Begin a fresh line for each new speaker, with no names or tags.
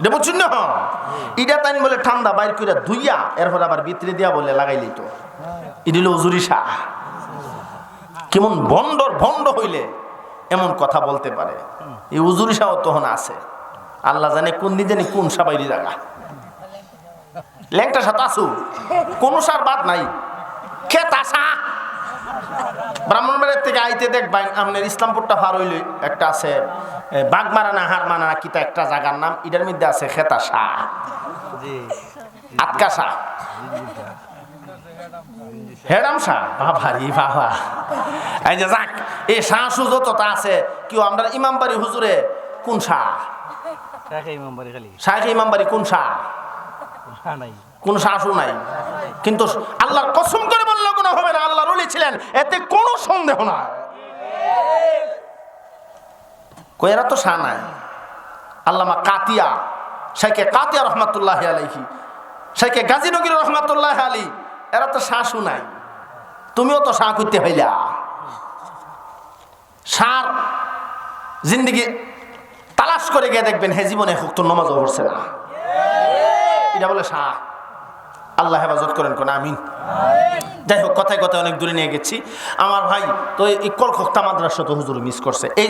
এটা বুঝছেন না ইটা তাইন বলে ঠান্ডা বাইর করে ধুইয়া, এরপর আবার ভিতরে দিয়া বলে লাগাই লইতো ইডিল উজুরি শাহ কেমন ভণ্ডর, ভণ্ড হইলে এমন কথা বলতে পারে। এই উজুরি শাহ তখন আছে। আল্লাহ জানে কোন দিন জানি কোন সাবাইরি জায়গা ল্যাংটা সাথে আসু কোন সার বাদ নাই। খেত আসা। ব্রাহ্মণবাড়ির থেকে আইতে দেখবেন আপনার ইসলামপুরটা পার হইলে একটা আছে এ, বাগমারা না হার মানা কিতা একটা জায়গার নাম এটার মধ্যে আছে খেতা শাহ। আটকা শাহ। হেরাম শাহ? বাবা রে বাবা। এই যে যাক এই শাহ সুজো তো আছে কেউ আমরা ইমামবাড়ি হুজুরে কোন শাহ?
রাখে ইমাম বাড়ি খালি?
শাহ ইমামবাড়ি কোন শাহ?
নাই।
কোন শাসু নাই? কিন্তু আল্লাহর কসম করে বললে কোনো হবে না আল্লাহ রুলি এতে কোনো সন্দেহ নাই। কয়েরা তো শাহ নাই আল্লামা কাতিয়া শাইকে কাতিয়া রহমাতুল্লাহ আলাইহি শাইকে গাজীনগরী রহমাতুল্লাহ আলী, এরা তো শাসু নাই। তুমিও তো শাহ করতে হইলা। সার জিন্দিগি তালাশ করে গিয়ে দেখবেন, হে জীবনে হুক্ত নমাজও পড়ছে না। এটা বলে শাহ। আল্লাহ হেফাজত করেন, কোন আমিন। যাই হোক, কথায় কথায় অনেক দূরে নিয়ে গেছি। আমার ভাই, তো এই কলকাতা মাদ্রাসা তো হুজুর মিস করছে। এই